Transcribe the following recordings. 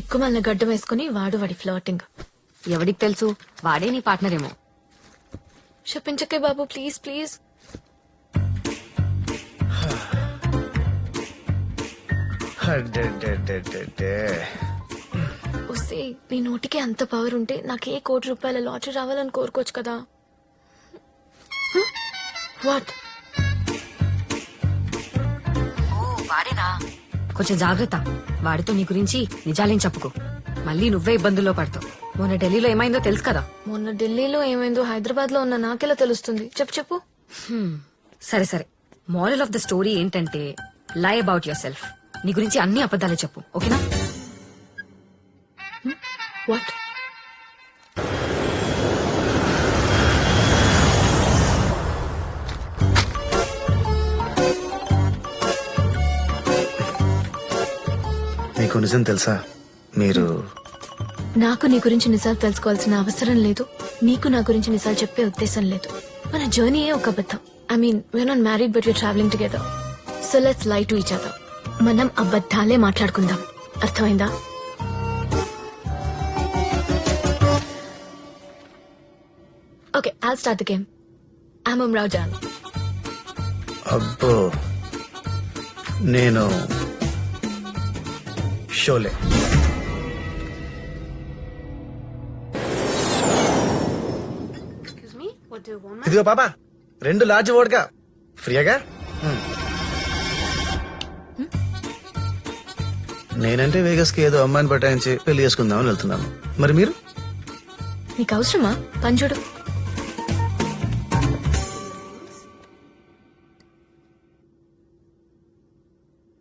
దిక్కుమాలిన గడ్డం వేసుకుని వాడు వాడి ఫ్లర్టింగ్ ఎవడికి తెలుసు? వాడే నీ పార్ట్నర్ ఏమో చెప్పించకే బాబు ప్లీజ్ ప్లీజ్. అడ్డడ్డడ్డడ్డే. వస్తే నీ నోటికి అంత పవర్ ఉంటే నాకు ఏ కోటి రూపాయల లాటరీ రావాలని కోరుకోవచ్చు కదా? వాట్ కొంచెం జాగ్రత్త. వాడితో నీ గురించి నిజాలేం చెప్పుకో. మళ్ళీ నువ్వే ఇబ్బందుల్లో పడతావు. మొన్న ఢిల్లీలో ఏమైందో తెలుసు కదా? మొన్న ఢిల్లీలో ఏమైందో హైదరాబాద్లో ఉన్న నాకెలా తెలుస్తుంది? చెప్పు చెప్పు. సరే సరే. మోరల్ ఆఫ్ ద స్టోరీ ఏంటంటే లై అబౌట్ యువర్ సెల్ఫ్ నీ గురించి అన్ని అబద్ధాలే చెప్పు. ఓకేనా? వాట్ మీకు నిజం తెలుసా? మీరు నాకు నీ గురించి నిజాలు తెలుసుకోవాల్సిన అవసరం లేదు. నీకు నా గురించి నిజాలు చెప్పే ఉద్దేశం లేదు. మన జర్నీ ఒక అబద్ధం. I mean we not married but you travelling together so let's lie to each other మనం అబద్ధాలే మాట్లాడుకుందాం. అర్థమైందా? Okay I'll start the game I'm Rao John అబ్బో నేను షోలే ఇదిగో పాపా రెండు లార్జ్ ఓడ్గా ఫ్రీగా నేనంటే వేగస్కి ఏదో అమ్మాయిని పటాయించి పెళ్ళి చేసుకుందామని వెళ్తున్నాను. మరి మీరు? నీకు అవసరమా? పంచుడు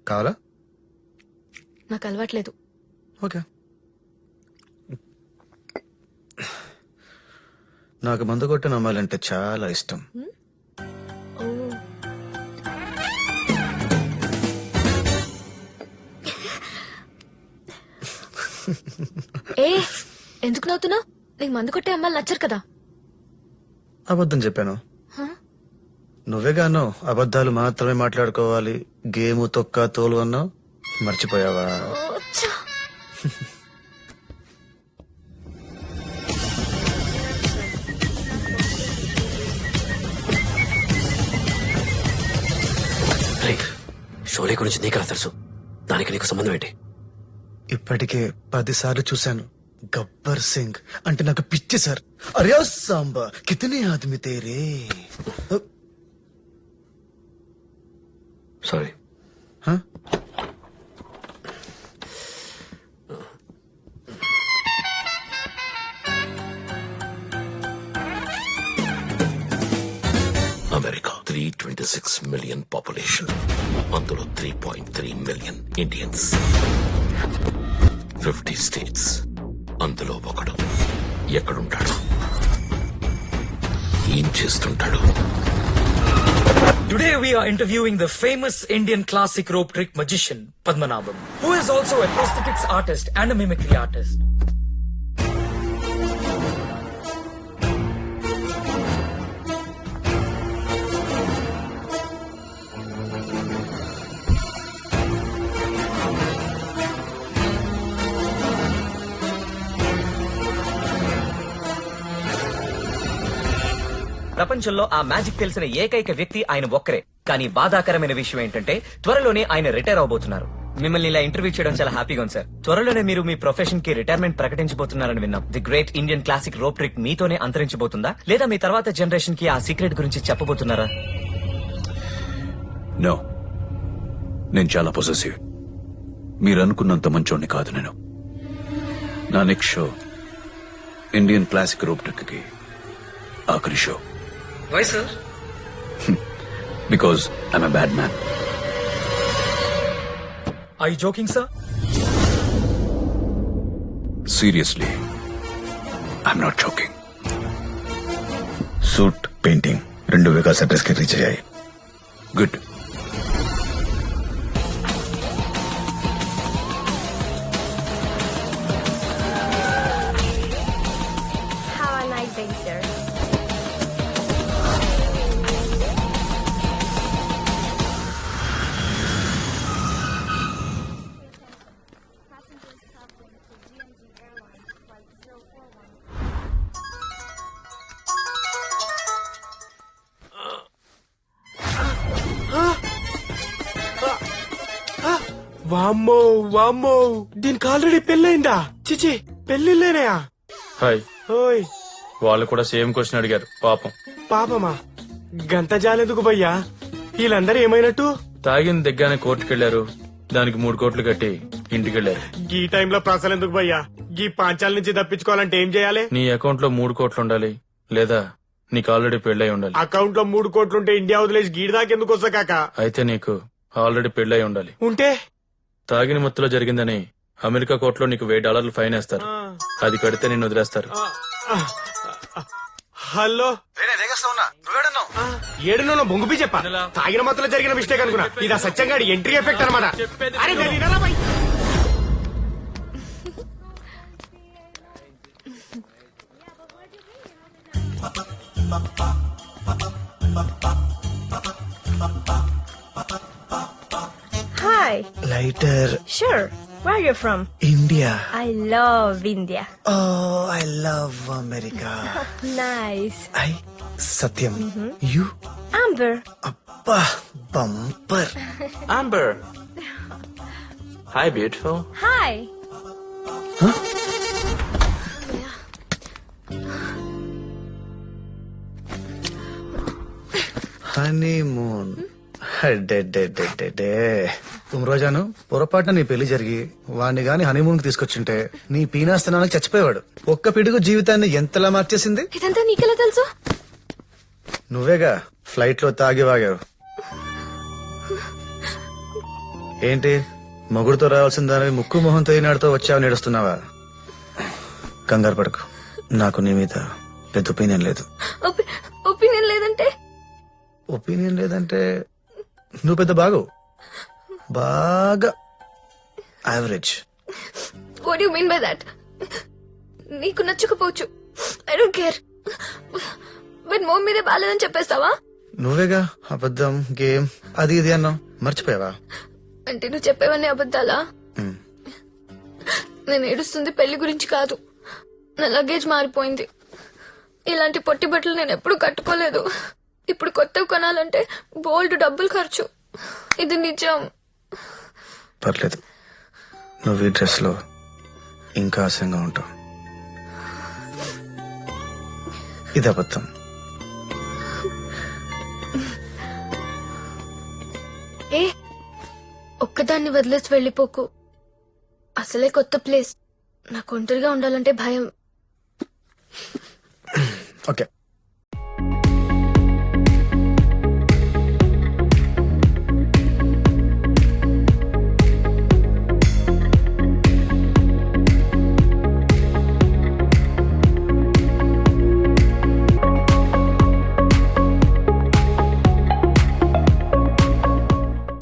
కావాలా? నాకు అలవాట్లేదు ఓకే. నాకు మందు కొట్టిన అమ్మాయిలంటే చాలా ఇష్టం. ఏ ఎందుకు నవ్వుతున్నావు? నీకు మందు కొట్టే అమ్మాయిలు నచ్చరు కదా? అబద్ధం చెప్పాను. నువ్వేగాను అబద్ధాలు మాత్రమే మాట్లాడుకోవాలి గేము తొక్క తోలు అన్నావు? మర్చిపోయావా? షోలే గురించి నీకెలా తెలుసు? దానికి నీకు సంబంధం ఏంటి? ఇప్పటికే పదిసార్లు చూశాను. గబ్బర్ సింగ్. అంటే నాకు పిచ్చి సార్. అరే సాంబా కితనే ఆదమి తేరే. Sorry. Twenty six million population అందులో three point three million Indians fifty states అందులో ఒకడు ఎక్కడుంటాడు ఏం చేస్తుంటాడు Today we are interviewing the famous Indian classic rope trick magician Padmanabham, who is also a prosthetics artist and a mimicry artist. ప్రపంచంలో ఆ magic తెలిసిన ఏకైక వ్యక్తి ఆయన ఒక్కరే. కానీ బాధాకరమైన విషయం ఏంటంటే త్వరలోనే ఆయన రిటైర్ అవబోతున్నారు. మిమ్మల్ని ఇలా ఇంటర్వ్యూ చేయడం చాలా హ్యాపీగా ఉంది సార్. త్వరలోనే మీరు మీ ప్రొఫెషన్కి రిటైర్మెంట్ ప్రకటించబోతున్నారని విన్నాం. The great Indian classic rope trick మీతోనే అంతరించబోతుందా? లేదా మీ తర్వాత జనరేషన్కి ఆ సీక్రెట్ గురించి చెప్పబోతున్నారా? నో. నేను చాలా పొసెసివ్ మీరు అనుకున్నంత మంచోడిని కాదు నేను. నా next show Indian classic rope trick ఆఖరి show. Why, sir? Because I'm a bad man Are you joking, sir? Seriously I'm not joking suit painting రెండు వికాస్ అడ్రస్కి రీచ్ అయ్యాయి గుడ్ వామ్మో వామ్మో. దీనికి ఆల్రెడీ పెళ్ళయిందా? చిచి పెళ్ళిళ్ళేనయా హాయ్. ఓయ్. వాళ్ళు కూడా సేమ్ క్వశ్చన్ అడిగారు. పాపం. పాపమా? గంత జాలెందుకు భయ్యా? వీళ్ళందరూ ఏమైనట్టు? తాగిన దగ్గరనే కోర్టుకెళ్ళారు దానికి మూడు కోట్లు కట్టి ఇంటికెళ్ళారు గీ టైంలో ప్రాసలు ఎందుకు భయ్యా? గీ పాంచాల నుంచి తప్పించుకోవాలంటే ఏం చేయాలి? నీ అకౌంట్లో మూడు కోట్లు ఉండాలి. లేదా నీకు ఆల్రెడీ పెళ్ళై ఉండాలి. అకౌంట్లో మూడు కోట్లుంటే ఇండియా వదిలేసి గీడి దాకా ఎందుకు వస్తా కాక? అయితే నీకు ఆల్రెడీ పెళ్ళై ఉండాలి. ఉంటే? తాగిన మొత్తులో జరిగిందని అమెరికా కోర్టులో నీకు వెయ్యి డాలర్లు ఫైన్ వేస్తారు. అది కడితే నిన్ను వదిలేస్తారు. హలో. ఆ, ఏడునో బొంగుపి చెప్ప? తాగిన మొత్తంలో జరిగిన మిస్టేక్ అనుకున్నా. ఇది ఆ సత్యంగాడి ఎంట్రీ ఎఫెక్ట్ అనమాట writer. Sure. Where are you from? India. I love India. Oh, I love America. nice. I Satyam. Mm-hmm. You Amber. Appa Bumper. Amber. Hi, beautiful. Hi. Honeymoon. Hmm? Dead. రోజాను పొరపాటున నీ పెళ్ళి జరిగి వాణ్ణి గాని హనీమూన్కి తీసుకొచ్చుంటే నీ పీనాస్తనానికి చచ్చిపోయేవాడు. ఒక్క పిడుగు జీవితాన్ని ఎంతలా మార్చేసింది? ఇదంతా నీకెలా తెలుసు? నువ్వేగా ఫ్లైట్లో తాగి వాగావు. ఏంటి? మొగుడుతో రావాల్సిన దాని ముక్కు మొహంతో ఈనాడుతో వచ్చావు నేడుస్తున్నావా? కంగారు పడకు. నాకు నీ మీద పెద్ద ఒపీనియన్ లేదు. ఒపీనియన్ లేదంటే? ఒపీనియన్ లేదంటే నువ్వు పెద్ద బాగు బాగా average what you mean by that నీకు నచ్చకపోవచ్చు. I don't care but mom మీదే బాలేదని చెప్పేస్తావా? నువ్వేగా? అబద్ధం గేమ్ అది ఇది అన్నావు. మర్చిపోయావా? అంటే నువ్వు చెప్పేవన్నీ అబద్ధాలా. నేను ఏడుస్తుంది పెళ్ళి గురించి కాదు. నా లగేజ్ మారిపోయింది. ఇలాంటి పొట్టి బట్టలు నేను ఎప్పుడు కట్టుకోలేదు. ఇప్పుడు కొత్తవి కొనాలంటే బోల్డ్ డబ్బులు ఖర్చు. ఇది నిజం. పర్లేదు. నువ్వు ఈ డ్రెస్లో ఇంకా ఆశంగా ఉంటావు. ఇది అబద్ధం. ఏ ఒక్కదాన్ని వదిలేసి వెళ్ళిపోకు. అసలే కొత్త ప్లేస్. నాకు ఒంటరిగా ఉండాలంటే భయం. ఓకే.